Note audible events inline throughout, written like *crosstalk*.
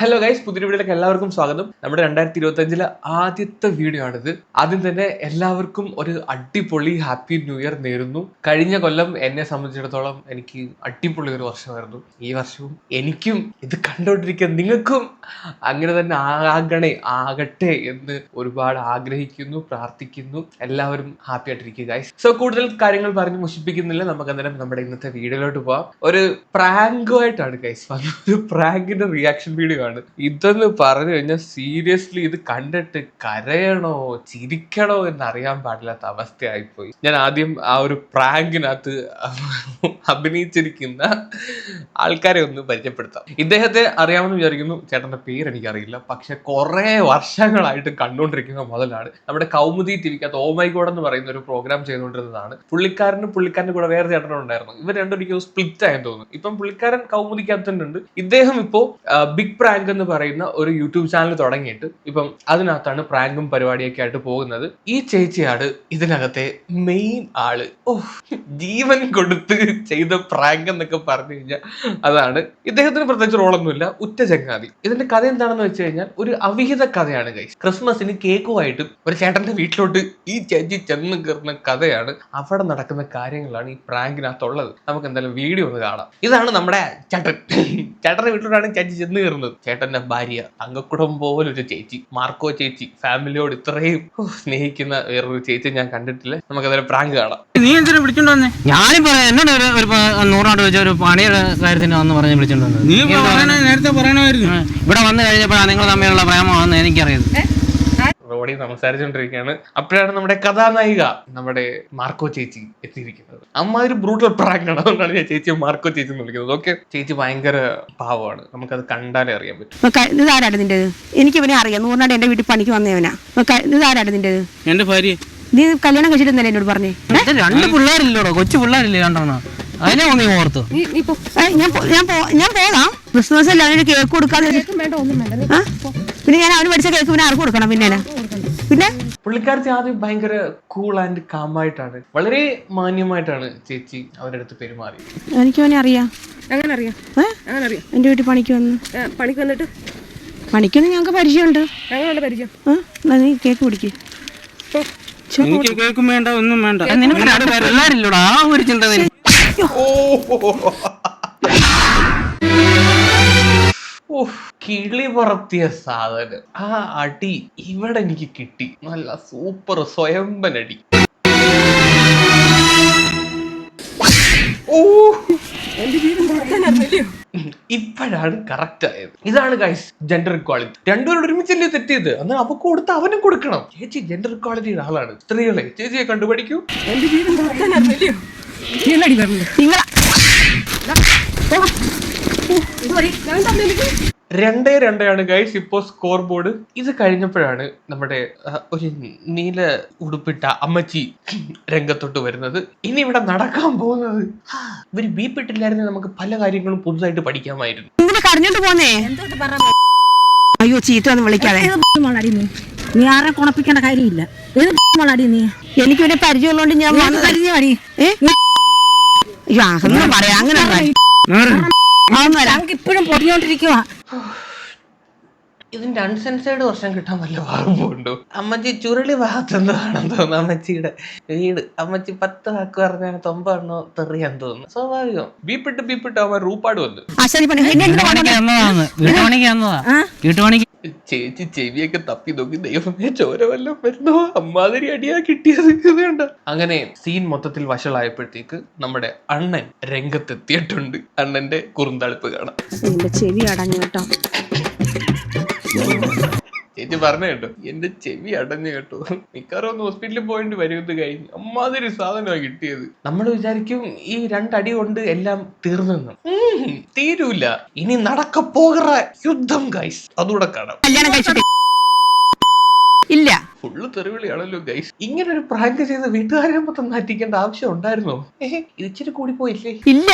Hello guys പുതിയ വീഡിയോയിലേക്ക് എല്ലാവർക്കും സ്വാഗതം. നമ്മുടെ രണ്ടായിരത്തി ഇരുപത്തി അഞ്ചിലെ ആദ്യത്തെ വീഡിയോ ആണിത്. ആദ്യം തന്നെ എല്ലാവർക്കും ഒരു അടിപൊളി ഹാപ്പി ന്യൂ ഇയർ നേരുന്നു. കഴിഞ്ഞ കൊല്ലം എന്നെ സംബന്ധിച്ചിടത്തോളം എനിക്ക് അടിപൊളി ഒരു വർഷമായിരുന്നു. ഈ വർഷവും എനിക്കും ഇത് കണ്ടുകൊണ്ടിരിക്കുന്ന നിങ്ങൾക്കും അങ്ങനെ തന്നെ ആകണേ ആകട്ടെ എന്ന് ഒരുപാട് ആഗ്രഹിക്കുന്നു പ്രാർത്ഥിക്കുന്നു. എല്ലാവരും ഹാപ്പി ആയിട്ടിരിക്കുക ഗൈസ് സോ കൂടുതൽ കാര്യങ്ങൾ പറഞ്ഞ് മുഷിപ്പിക്കുന്നില്ല നമുക്ക് അന്നേരം നമ്മുടെ ഇന്നത്തെ വീഡിയോയിലോട്ട് പോവാം. ഒരു പ്രാങ്കുമായിട്ടാണ് ഗൈസ് വന്നത് ഒരു പ്രാങ്കിന്റെ റിയാക്ഷൻ വീഡിയോ ആണ് ഇതെന്ന് പറഞ്ഞു കഴിഞ്ഞാൽ സീരിയസ്ലി ഇത് കണ്ടിട്ട് കരയണോ ചിരിക്കണോ എന്ന് അറിയാൻ പാടില്ലാത്ത അവസ്ഥയായിപ്പോയി. ഞാൻ ആദ്യം ആ ഒരു പ്രാങ്കിനകത്ത് അഭിനയിച്ചിരിക്കുന്ന ആൾക്കാരെ ഒന്ന് പരിചയപ്പെടുത്താം. ഇദ്ദേഹത്തെ അറിയാമെന്ന് വിചാരിക്കുന്നു. ചേട്ടന്റെ പേര് എനിക്കറിയില്ല. പക്ഷെ കുറെ വർഷങ്ങളായിട്ട് കണ്ടുകൊണ്ടിരിക്കുന്ന മുതലാണ്. നമ്മുടെ കൗമുദി ടി വിക്കകത്ത് ഓമൈ ഗോഡ് എന്ന് പറയുന്ന ഒരു പ്രോഗ്രാം ചെയ്തുകൊണ്ടിരുന്നതാണ്. പുള്ളിക്കാരനും പുള്ളിക്കാരന്റെ കൂടെ വേറെ ചേട്ടനും ഉണ്ടായിരുന്നു. ഇവർ എനിക്ക് സ്പ്ലിറ്റ് ആയെന്ന് തോന്നുന്നു. ഇപ്പം പുള്ളിക്കാരൻ കൗമുദിക്കകത്ത് തന്നെ ഉണ്ട് ഇദ്ദേഹം ഇപ്പോ ബിഗ് പ്രാങ്ക് എന്ന് പറയുന്ന ഒരു യൂട്യൂബ് ചാനൽ തുടങ്ങിയിട്ട് ഇപ്പം അതിനകത്താണ് പ്രാങ്കും പരിപാടിയൊക്കെ ആയിട്ട് പോകുന്നത്. ഈ ചേച്ചിയാണ് ഇതിനകത്തെ മെയിൻ ആൾ. ഓ ജീവൻ കൊടുത്ത് ചെയ്ത പ്രാങ്ക് എന്നൊക്കെ പറഞ്ഞു കഴിഞ്ഞാൽ അതാണ്. ഇദ്ദേഹത്തിന് പ്രത്യേകിച്ച് റോളൊന്നുമില്ല ഉറ്റ ചങ്ങാതി. ഇതിന്റെ കഥ എന്താണെന്ന് വെച്ച് കഴിഞ്ഞാൽ ഒരു അവിഹിത കഥയാണ് കൈ ക്രിസ്മസിന് കേക്കുമായിട്ട് ഒരു ചേട്ടന്റെ വീട്ടിലോട്ട് ഈ ചേച്ചി ചെന്ന് കയറുന്ന കഥയാണ് അവിടെ നടക്കുന്ന കാര്യങ്ങളാണ് ഈ പ്രാങ്കിനകത്തുള്ളത് നമുക്ക് എന്തായാലും വീഡിയോ ഒന്ന് കാണാം. ഇതാണ് നമ്മുടെ ചേട്ടൻ. ചേട്ടന്റെ വീട്ടിലോട്ടാണ് ചേച്ചി ചെന്ന് കയറുന്നത്. ചേട്ടന്റെ ഭാര്യ അംഗക്കുടം പോലൊരു ചേച്ചി മാർക്കോ ചേച്ചി ഫാമിലിയോട് ഇത്രയും സ്നേഹിക്കുന്ന വേറൊരു ചേച്ചി ഞാൻ കണ്ടിട്ടില്ല. നമുക്കതൊരു പ്രാങ്ക് കാണാം. നീ എന്തിനാ വിളിച്ചോണ്ട് വന്നേ? ഞാനും പറയാം എന്നോട് ഒരു ഒരു നൂറാണ്ട് വെച്ച ഒരു പണിയുടെ കാര്യത്തിന് വന്ന് പറഞ്ഞ് വിളിച്ചോണ്ട് വന്നത്. നീ പറയണ നേരത്തെ പറയണമായിരുന്നു. ഇവിടെ വന്നു കഴിഞ്ഞപ്പോഴാണ് നിങ്ങൾ തമ്മിലുള്ള പ്രേമമാണെന്ന് എനിക്കറിയത് റോഡിൽ സംസാരിച്ചുകൊണ്ടിരിക്കുകയാണ് അപ്പോഴാണ് നമ്മുടെ കഥാനായിക നമ്മുടെ മാർക്കോ ചേച്ചി എത്തിയിരിക്കുന്നത്. അമ്മ ഒരു ബ്രൂട്ടൽ പ്രാങ്കാണ് അതുകൊണ്ടാണ് ഞാൻ ചേച്ചി മാർക്കോ ചേച്ചി എന്ന് വിളിക്കുന്നത്. ഓക്കെ ചേച്ചി ഭയങ്കര പാവമാണ്. നമുക്കത് കണ്ടാലേ അറിയാൻ പറ്റും. നോക്ക, ഇത് ആരാണ് നിന്റെ എനിക്ക് ഇവനെ അറിയാം. നൂറിനാട് എന്റെ വീട്ടിൽ പണിക്ക് വന്നവനാ. നോക്ക, ഇത് ആരാണ് നിന്റെ എന്റെ ഭാര്യ. നീ കല്യാണം കഴിച്ചിട്ടുന്നല്ലേ എന്നോട് പറഞ്ഞേ? രണ്ട് പിള്ളേരില്ലോടോ? കൊച്ചു പിള്ളേരില്ലേ രണ്ടെണ്ണം? അതിനെ നീ ഓർത്തു. ഞാൻ ഞാൻ ഞാൻ പോകാം. ക്രിസ്മസ് അല്ല അവനൊരു കേക്ക് കൊടുക്കാതെ? പിന്നെ ഞാൻ അവന് പഠിച്ച കേക്ക് പിന്നെ ആർക്ക് കൊടുക്കണം പിന്നെ പിന്നെ? പുള്ളിക്കാരത്തി ആദ്യം ഭയങ്കര കൂൾ ആൻഡ് കാമായിട്ടാണ് വളരെ മാന്യമായിട്ടാണ് ചേച്ചി അവരുടെ അടുത്ത് പെരുമാറി എനിക്ക് അവനെ അറിയാം. അങ്ങനെ അറിയാം? അങ്ങനെ അറിയാം? എന്റെ വീട്ടിൽ പണിക്ക് വന്നു. പണിക്ക് വന്നിട്ട്? പണിക്കൊന്നും ഞങ്ങൾക്ക് പരിചയമുണ്ട്. ഞങ്ങളുണ്ട് പരിചയം. ആ? എന്നാ നീ കേക്ക് എനിക്ക് കേൾക്കും വേണ്ട ഒന്നും വേണ്ട. നിനക്ക് രണ്ട് പിള്ളേരില്ലോടോ? ആ ഒരു ചിന്ത ഓ കിളി പറത്തിയ സാധനം. ആ അടി ഇവിടെ എനിക്ക് കിട്ടി. നല്ല സൂപ്പർ സ്വയംബനടി ഓ ഇപ്പോഴാണ് കറക്റ്റ് ആയത്. ഇതാണ് ഗൈസ് ജെൻഡർ ഇക്വാളിറ്റി രണ്ടുപേരും ഒരുമിച്ചല്ലേ തെറ്റിയത്? അന്ന് അവക്ക് കൊടുത്ത് അവനും കൊടുക്കണം. ചേച്ചി ജെൻഡർ ഇക്വാളിറ്റിയുടെ ആളാണ്. സ്ത്രീകളെ ചേച്ചിയെ കണ്ടുപഠിക്കൂ. നിങ്ങളെ. രണ്ടേ രണ്ടാണ് ഗൈസ് ഇപ്പോ സ്കോർ ബോർഡ് ഇത് കഴിഞ്ഞപ്പോഴാണ് നമ്മുടെ ഒരു നീല ഉടുപ്പിട്ട അമ്മച്ചി രംഗത്തോട്ട് വരുന്നത്. ഇനി ഇവിടെ നടക്കാൻ പോകുന്നത്. ഇവർ ബീപ്പിട്ടില്ലായിരുന്നു നമുക്ക് പല കാര്യങ്ങളും പുതുതായിട്ട് പഠിക്കാമായിരുന്നു. എന്തിനാ കരഞ്ഞോണ്ട് പോന്നേ? അയ്യോ ചീത്ത ഒന്നും വിളിക്കാതെ നീ? നീ ആരെ കുണപ്പിക്കേണ്ട കാര്യമില്ല. ഏത് നീ? എനിക്ക് പിന്നെ പരിചയമുള്ളതുകൊണ്ട് ഞാൻ. പരിചയമാടി? അയ്യോ അങ്ങനെ പറയാ. അങ്ങനെ ഇപ്പോഴും പൊടിയോണ്ടിരിക്കുക ഇതിന്റെ അൺസെൻസേർഡ് വർഷം കിട്ടാൻ വല്ല വാർപ്പുണ്ടോ അമ്മച്ചി ചുരുളി ഭാഗത്തെന്താണെന്ന് തോന്നുന്നു അമ്മച്ചിയുടെ വീട്. അമ്മച്ചി പത്ത് വാക്ക് പറഞ്ഞാൽ തൊമ്പെണ്ണോ തെറിയാൻ തോന്നുന്നു. സ്വാഭാവികം. ബീപ്പിട്ട് ബീപ്പിട്ട് അവൻ റൂപ്പാട് വന്നു. വന്നതാ. വീട്ടുപണിക്ക് ചേച്ചി ചെവിയൊക്കെ തപ്പി നോക്കി ദൈവമേ ചോര വല്ലതും വരുന്നോ? അമ്മാതിരി അടിയാ കിട്ടിയത് അങ്ങനെ സീൻ മൊത്തത്തിൽ വഷളായപ്പോഴത്തേക്ക് നമ്മുടെ അണ്ണൻ രംഗത്തെത്തിയിട്ടുണ്ട്. അണ്ണന്റെ കുറുന്തളിപ്പ് കാണാം. ചെവി അടഞ്ഞു കേട്ടോ. ചേച്ചി പറഞ്ഞു കേട്ടോ. എന്റെ ചെവി അടഞ്ഞു കേട്ടോ. മിക്കവാറും ഒന്ന് ഹോസ്പിറ്റലിൽ പോയിട്ട് വരുന്നത് കഴിഞ്ഞ് അമ്മാതിരി സാധനമാണ് കിട്ടിയത്. നമ്മൾ വിചാരിക്കും ഈ രണ്ടടി കൊണ്ട് എല്ലാം തീർന്നെന്ന് ഉം, തീരൂല. ഇനി നടക്ക പോകുന്ന യുദ്ധം ഗൈസ് അതുകൂടെ കാണാം. ഇല്ല. ഫുള്ള് തെറിവിളിയാണല്ലോ ഗൈസ് ഇങ്ങനെ ഒരു പ്രാങ്ക് ചെയ്ത് വീട്ടുകാരെ മൊത്തം നാറ്റിക്കേണ്ട ആവശ്യം ഉണ്ടായിരുന്നോ? ഏഹ് ഇത് ഇച്ചിരി കൂടി പോയില്ലേ? ഇല്ല.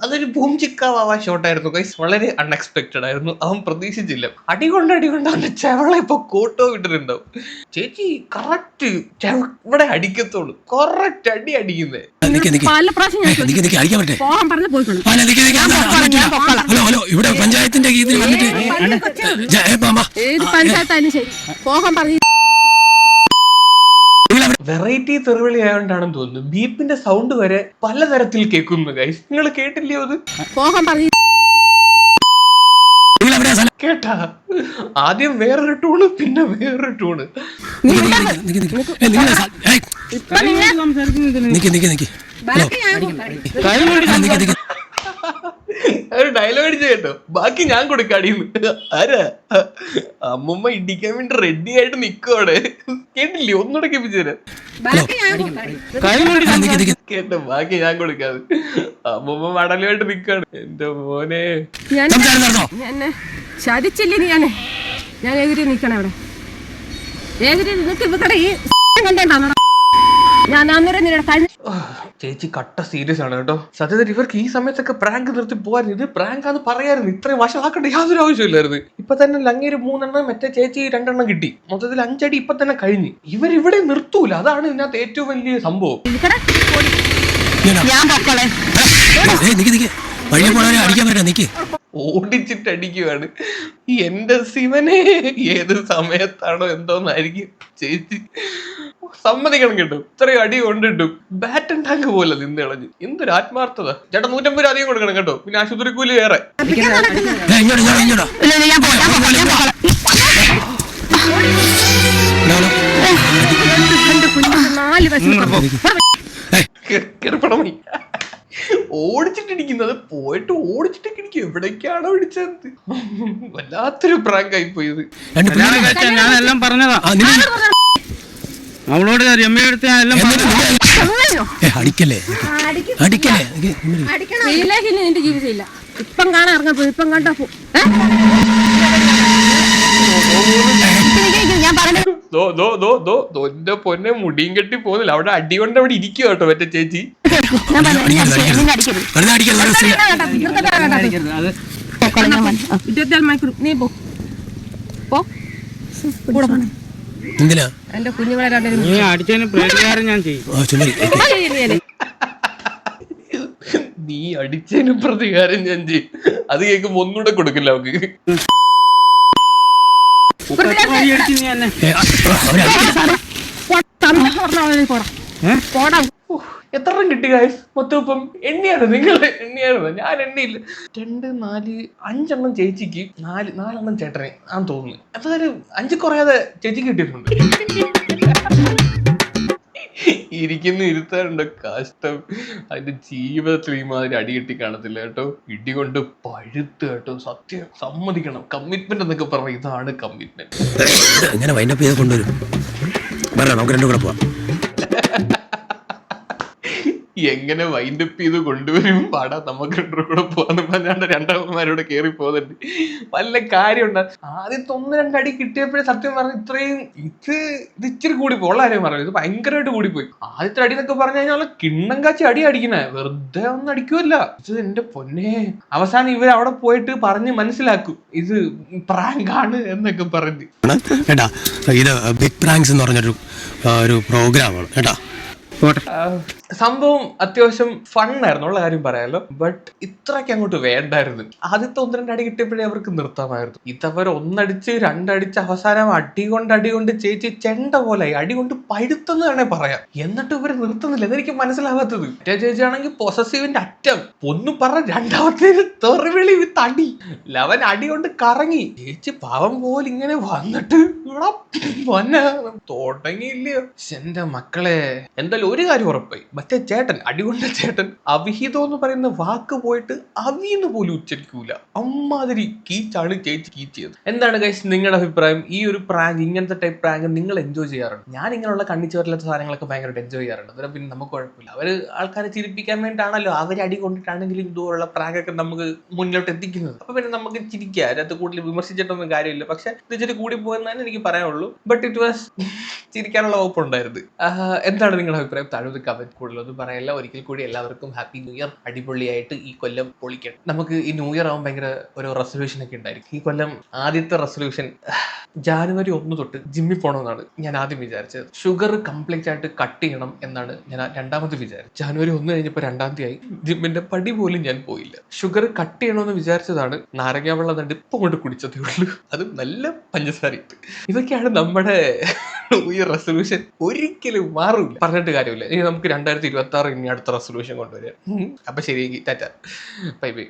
അതൊരു ബൂം ചിക്കാവാ ഷോട്ടായിരുന്നു ഗൈസ് വളരെ അൺഎക്സ്പെക്ടഡ് ആയിരുന്നു അവൻ പ്രതീക്ഷിച്ചില്ല അടി കൊണ്ട് അടി കൊണ്ട് അവന്റെ ചെവളെ ഇപ്പൊ കോട്ടോ വിട്ടിട്ടുണ്ടാവും ചേച്ചി കറക്റ്റ് ഇവിടെ അടിക്കത്തോളൂ കറക്റ്റ് അടി അടിക്കുന്നേ പല പ്രാവശ്യം ഞാൻ പൊക്കോളാം. ഇവിടെ പഞ്ചായത്തിന്റെ ഗീതിൽ വന്നിട്ട് പോകാൻ പറഞ്ഞു വെറൈറ്റി തെറിവിളി ആയതുകൊണ്ടാണെന്ന് തോന്നുന്നു ബീപ്പിന്റെ സൗണ്ട് വരെ പലതരത്തിൽ കേൾക്കുന്നു ഗൈസ് നിങ്ങൾ കേട്ടില്ലയോ അത് കേട്ടാ ആദ്യം വേറൊരു ടൂണ് പിന്നെ വേറൊരു ടൂണ് സംസാരിക്കുന്നത് നിക്ക് നിക്ക് നിക്ക് ഹലോ ആ, നിക്ക് നിക്ക് ഒരു ഡയലോഗ് അടിച്ചു കേട്ടോ. ബാക്കി ഞാൻ കൊടുക്കാടിന്ന്. ആരാ? അമ്മമ്മ ഇടിക്കാൻ വേണ്ടി റെഡി ആയിട്ട് നിക്കോടെ കേട്ടില്ലേ? ഒന്നുകൂടെ നിക്ക് കേട്ടോ ബാക്കി ഞാൻ കൊടുക്കാതെ അമ്മമ്മ മടലുമായിട്ട് നിക്കാണ് എന്റെ മോനെ. ഞാൻ ഞാൻ എതിരെ നിക്കണം അവിടെ. എതിരെ നിനക്ക് ഈ കണ്ടോണ്ടാണോ ഞാൻ അന്നേരം നിന്നെ കഴിഞ്ഞ ആ, ചേച്ചി കട്ട സീരിയസ് ആണ് കേട്ടോ. സത്യത്തിൽ ഇവർക്ക് ഈ സമയത്തൊക്കെ പ്രാങ്ക് നിർത്തി പോകാൻ ഇത് പ്രാങ്ക് ആന്ന് പറയായിരുന്നു. ഇത്രയും വഷളാക്കേണ്ട യാതൊരു ആവശ്യമില്ലായിരുന്നു ഇപ്പൊ തന്നെ ലങ്ങേര് മൂന്നെണ്ണം മറ്റേ ചേച്ചി രണ്ടെണ്ണം കിട്ടി. മൊത്തത്തിൽ അഞ്ചടി ഇപ്പൊ തന്നെ കഴിഞ്ഞു. ഇവർ ഇവിടെ നിർത്തൂല. അതാണ് ഇതിനകത്ത് ഏറ്റവും വലിയ സംഭവം. ഞാൻ പോണവരെ അടിക്കാൻ പറ്റാ നിക്ക്. ഓടിച്ചിട്ട് അടിക്കുവാണ് എന്റെ ശിവനെ ഏത് സമയത്താണോ എന്തോന്നായിരിക്കും ചേച്ചി. സമ്മതിക്കണം കിട്ടും. ഇത്രയും അടി കൊണ്ടിട്ടും ബാറ്റൻ ടാങ്ക് പോലെ നിന്ന് കളഞ്ഞു. എന്തൊരു ആത്മാർത്ഥത. ചേട്ടാ നൂറ്റമ്പത് രൂപ അധികം കൊടുക്കണം കേട്ടോ. പിന്നെ ആശുപത്രി കൂലി വേറെ. നാല് *laughs* ഓടിച്ചിട്ടിരിക്കുന്നത് പോയിട്ട് ഓടിച്ചിട്ടൊക്കെ ഇരിക്കും. എവിടേക്കാണോ ഇടിച്ചത്? വല്ലാത്തൊരു പ്രാങ്ക് ആയി പോയത് ഞാനെല്ലാം പറഞ്ഞതാ. അവളോട് രമ്യടുത്ത് എല്ലാം അടിക്കല്ലേ? അടിക്കല്ലേ? നിന്റെ ജീവിതം ഇല്ല. ഇപ്പം കാണാൻ ഇറങ്ങാൻ പോയി. ഇപ്പം കണ്ടാ പോ. ദോ ദോ ദോ ദോ. എന്റെ പൊന്നെ മുടിയും കെട്ടി പോകുന്നില്ല. അവിടെ അടി കൊണ്ട് അവിടെ ഇരിക്കുക കേട്ടോ മറ്റേ ചേച്ചി. മണിക്കൂർ. നീ പോ. പോ. കൂടെ പോണേ. എന്തിനാ? എന്റെ കുഞ്ഞുങ്ങളെ രണ്ടുപേരും നീ അടിച്ചതിന് പ്രതികാരം ഞാൻ ചെയ്യും. ആ ചുമരി നീ അടിച്ചതിന് പ്രതികാരം ഞാൻ ചെയ്യും. അത് കേൾക്കുമ്പോ ഒന്നുകൂടെ കൊടുക്കില്ല അവക്ക് വഴി അടിച്ച് നീ എന്നെ ഏ, ആ, അവരെ അടിക്കരുത്. പോടാ ഉഫ്, എത്ര കിട്ടി ഗായ്സ് മൊത്തം എണ്ണിയാണ് നിങ്ങൾ എണ്ണിയാണ് ഞാൻ എണ്ണിയില്ല രണ്ട് നാല് അഞ്ചെണ്ണം ചേച്ചിക്ക് നാല് നാലെണ്ണം ചേട്ടനെ ആന്ന് തോന്നുന്നു എന്തായാലും അഞ്ച് കുറയാതെ ചേച്ചിക്ക് കിട്ടിയിട്ടുണ്ട് ഇരിക്കുന്ന ഇരുത്താറുണ്ട് കഷ്ടം. അതിന്റെ ജീവിതത്തിൽ ഈ മാതിരി അടി കിട്ടി കാണത്തില്ല കേട്ടോ. ഇടി കൊണ്ട് പഴുത്ത് കേട്ടോ. സത്യം സമ്മതിക്കണം. കമ്മിറ്റ്മെന്റ് എന്നൊക്കെ പറഞ്ഞ ഇതാണ് കമ്മിറ്റ്മെന്റ് ഇങ്ങനെ വൈൻഡപ്പ് ചെയ്ത് കൊണ്ടുവരും? നമുക്ക് രണ്ടും കൂടെ പോവാം. എങ്ങനെ വൈൻഡ് അപ്പ് ചെയ്ത് കൊണ്ടുവരും? പാടാ നമുക്ക് രണ്ടു കൂടെ പോവാന്ന് പറഞ്ഞാണ്ട് രണ്ടാമന്മാരോട് കയറി പോകുന്നുണ്ട് വല്ല കാര്യമുണ്ട്? ആദ്യത്തെ ഒന്ന് രണ്ടടി കിട്ടിയപ്പോഴേ സത്യം പറഞ്ഞു ഇത്രയും ഇത് ഇത് ഇച്ചിരി കൂടി പോയി. ഉള്ള കാര്യം പറഞ്ഞു ഇത് ഭയങ്കരമായിട്ട് കൂടിപ്പോയി. ആദ്യത്തെ അടി എന്നൊക്കെ പറഞ്ഞു കഴിഞ്ഞാൽ കിണ്ണം കാച്ചി അടി അടിക്കണേ. വെറുതെ ഒന്നും അടിക്കുമല്ല ഇത് എന്റെ പൊന്നെ. അവസാനം ഇവർ അവിടെ പോയിട്ട് പറഞ്ഞ് മനസ്സിലാക്കും. ഇത് പ്രാങ്ക് ആണ് എന്നൊക്കെ പറഞ്ഞ്. ഇത് ബിഗ് പ്രാങ്ക്സ് എന്ന് പറഞ്ഞൊരു ഒരു പ്രോഗ്രാമാണ്. കേട്ടാ പോട്ടെ. സംഭവം അത്യാവശ്യം ഫണ്ണായിരുന്നു ഉള്ള കാര്യം പറയാലോ. ബട്ട് ഇത്രയ്ക്ക് അങ്ങോട്ട് വേണ്ടായിരുന്നു. ആദ്യത്തെ ഒന്ന് രണ്ടടി കിട്ടിയപ്പോഴേ അവർക്ക് നിർത്താമായിരുന്നു. ഇതവർ ഒന്നടിച്ച് രണ്ടടിച്ച് അവസാനം അടി കൊണ്ട് അടി കൊണ്ട് ചേച്ചി ചെണ്ട പോലെ അടി കൊണ്ട് പഴുത്തെന്ന് വേണേ പറയാം. എന്നിട്ട് ഇവർ നിർത്തുന്നില്ല. എന്നെനിക്ക് മനസ്സിലാവാത്തത്. മറ്റേ ചേച്ചി ആണെങ്കിൽ പൊസസീവിന്റെ അറ്റം. ഒന്നും പറ രണ്ടാമത്തെ തെറിവിളി വിത്ത് അടി. ലവൻ അടി കൊണ്ട് കറങ്ങി. ചേച്ചി പാവം പോലെ ഇങ്ങനെ വന്നിട്ട് ഇവിടെ എന്റെ മക്കളെ. എന്തായാലും ഒരു കാര്യം ഉറപ്പായി. മറ്റേ ചേട്ടൻ അടികൊണ്ട ചേട്ടൻ അവിഹിതം എന്ന് പറയുന്ന വാക്ക് പോയിട്ട് അവിന്ന് പോലും ഉച്ചരിക്കൂല. അമ്മാതിരി കീച്ചാണ് ചേച്ചി കീച്ചിയത് എന്താണ് കൈസ് നിങ്ങളുടെ അഭിപ്രായം? ഈ ഒരു പ്രാങ്ക് ഇങ്ങനത്തെ ടൈപ്പ് പ്രാങ്ക് നിങ്ങൾ എൻജോയ് ചെയ്യാറുണ്ട്? ഞാൻ ഇങ്ങനെയുള്ള കണ്ണിച്ചോരില്ലാത്ത സാധനങ്ങളൊക്കെ ഭയങ്കരമായിട്ട് എൻജോയ് ചെയ്യാറുണ്ട്. അന്നേരം പിന്നെ നമുക്ക് കുഴപ്പമില്ല. അവർ ആൾക്കാരെ ചിരിപ്പിക്കാൻ വേണ്ടിയിട്ടാണല്ലോ അവർ അടി കൊണ്ടിട്ടാണെങ്കിലും ഇതുപോലുള്ള പ്രാങ്കൊക്കെ നമുക്ക് മുന്നോട്ട് എത്തിക്കുന്നത്. അപ്പൊ പിന്നെ നമുക്ക് ചിരിക്കുക അതിനകത്ത് കൂടുതൽ വിമർശിച്ചിട്ടൊന്നും കാര്യമില്ല. പക്ഷെ ഇതിച്ചിട്ട് കൂടി പോയെന്നാണ് എനിക്ക് പറയാനുള്ളൂ. ബട്ട് ഇറ്റ് വാസ് ചിരിക്കാനുള്ള വകുപ്പുണ്ടായിരുന്നു. എന്താണ് നിങ്ങളുടെ അഭിപ്രായം? താഴെ കമന്റ് കൂടെ കൂടുതൽ ഒന്നും പറയല്ല ഒരിക്കൽ കൂടി എല്ലാവർക്കും ഹാപ്പി ന്യൂ ഇയർ അടിപൊളിയായിട്ട് ഈ കൊല്ലം പൊളിക്കണം. നമുക്ക് ഈ ന്യൂ ഇയർ ആവാൻ ഭയങ്കര ഒരു റെസൊല്യൂഷൻ ഒക്കെ ഉണ്ടായിരിക്കും. ഈ കൊല്ലം ആദ്യത്തെ റെസൊല്യൂഷൻ ജാനുവരി ഒന്ന് തൊട്ട് ജിമ്മിൽ പോകണമെന്നാണ് ഞാൻ ആദ്യം വിചാരിച്ചത്. ഷുഗർ കംപ്ലീറ്റ് ആയിട്ട് കട്ട് ചെയ്യണം എന്നാണ് ഞാൻ രണ്ടാമത് വിചാരിച്ചത്. ജാനുവരി ഒന്ന് കഴിഞ്ഞപ്പോൾ രണ്ടാം തീയതി ആയി. ജിമ്മിന്റെ പടി പോലും ഞാൻ പോയില്ല. ഷുഗർ കട്ട് ചെയ്യണമെന്ന് വിചാരിച്ചതാണ് നാരങ്ങ വെള്ളം കണ്ട് ഇപ്പം കൊണ്ട് കുടിച്ചതേ ഉള്ളൂ. അത് നല്ല പഞ്ചസാര ഇട്ട് ഇതൊക്കെയാണ് നമ്മുടെ ഈ റെസൊല്യൂഷൻ ഒരിക്കലും മാറില്ല പറഞ്ഞിട്ട് കാര്യമില്ല. ഇനി നമുക്ക് രണ്ടായിരത്തി ഇരുപത്തി ആറ് ഇനി അടുത്ത റെസൊല്യൂഷൻ കൊണ്ടുവരിക. അപ്പൊ ശരി ടാറ്റ. Bye bye.